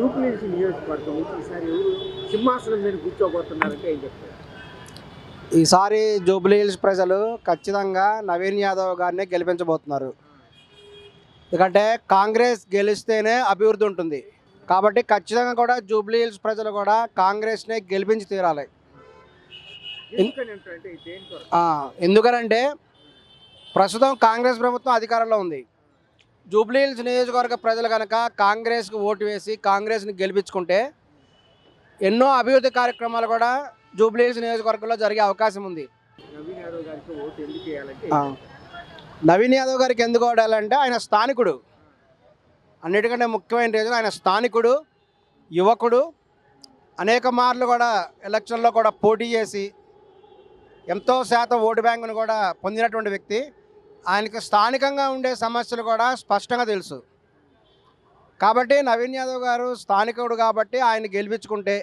జూబ్లీహిల్స్ నియోజకవర్గం ఈసారి సింహాసనం మీద కూర్చోబోతున్నారంటే ఏం చెప్తారు? ఈసారి జూబ్లీ హిల్స్ ప్రజలు ఖచ్చితంగా నవీన్ యాదవ్ గారిని గెలిపించబోతున్నారు. ఎందుకంటే కాంగ్రెస్ గెలిస్తేనే అభివృద్ధి ఉంటుంది. కాబట్టి ఖచ్చితంగా కూడా జూబ్లీ హిల్స్ ప్రజలు కూడా కాంగ్రెస్ని గెలిపించి తీరాలి. ఎందుకనంటే ప్రస్తుతం కాంగ్రెస్ ప్రభుత్వం అధికారంలో ఉంది. జూబ్లీ హిల్స్ నియోజకవర్గ ప్రజలు కనుక కాంగ్రెస్కి ఓటు వేసి కాంగ్రెస్ని గెలిపించుకుంటే ఎన్నో అభివృద్ధి కార్యక్రమాలు కూడా జూబ్లీ హిల్స్ నియోజకవర్గంలో జరిగే అవకాశం ఉంది. నవీన్ యాదవ్ గారికి ఓటు ఎందుకు వేయాలంటే? ఆ. నవీన్ యాదవ్ గారికి ఎందుకు ఓడాలంటే ఆయన స్థానికుడు. అన్నిటికంటే ముఖ్యమైన రీజన్ ఆయన స్థానికుడు యువకుడు. అనేక మార్లు కూడా ఎలక్షన్లో కూడా పోటీ చేసి ఎంతో శాతం ఓటు బ్యాంకును కూడా పొందినటువంటి వ్యక్తి. ఆయనకు స్థానికంగా ఉండే సమస్యలు కూడా స్పష్టంగా తెలుసు. కాబట్టి నవీన్ యాదవ్ గారు స్థానికుడు కాబట్టి ఆయన గెలిపించుకుంటే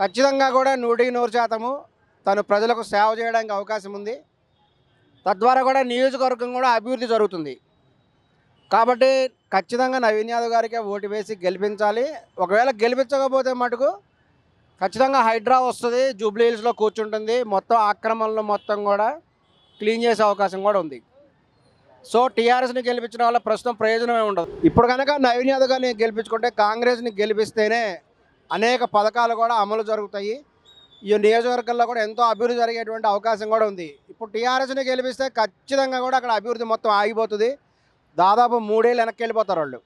ఖచ్చితంగా కూడా నూటికి నూరు శాతము తను ప్రజలకు సేవ చేయడానికి అవకాశం ఉంది. తద్వారా కూడా నియోజకవర్గం కూడా అభివృద్ధి జరుగుతుంది. కాబట్టి ఖచ్చితంగా నవీన్ యాదవ్ గారికే ఓటు వేసి గెలిపించాలి. ఒకవేళ గెలిపించకపోతే మటుకు ఖచ్చితంగా హైడ్రా వస్తుంది జూబ్లీహిల్స్లో కూర్చుంటుంది. మొత్తం ఆక్రమణలు మొత్తం కూడా క్లీన్ చేసే అవకాశం కూడా ఉంది. సో టీఆర్ఎస్ని గెలిపించడం వల్ల ప్రస్తుతం ప్రయోజనమే ఉండదు. ఇప్పుడు కనుక నవీన్ యాదవ్ గారిని గెలిపించుకుంటే కాంగ్రెస్ని గెలిపిస్తేనే అనేక పథకాలు కూడా అమలు జరుగుతాయి. ఈ నియోజకవర్గంలో కూడా ఎంతో అభివృద్ధి జరిగేటువంటి అవకాశం కూడా ఉంది. ఇప్పుడు టీఆర్ఎస్ని గెలిపిస్తే ఖచ్చితంగా కూడా అక్కడ అభివృద్ధి మొత్తం ఆగిపోతుంది. దాదాపు మూడేళ్ళు వెనక్కి వెళ్ళిపోతారు వాళ్ళు.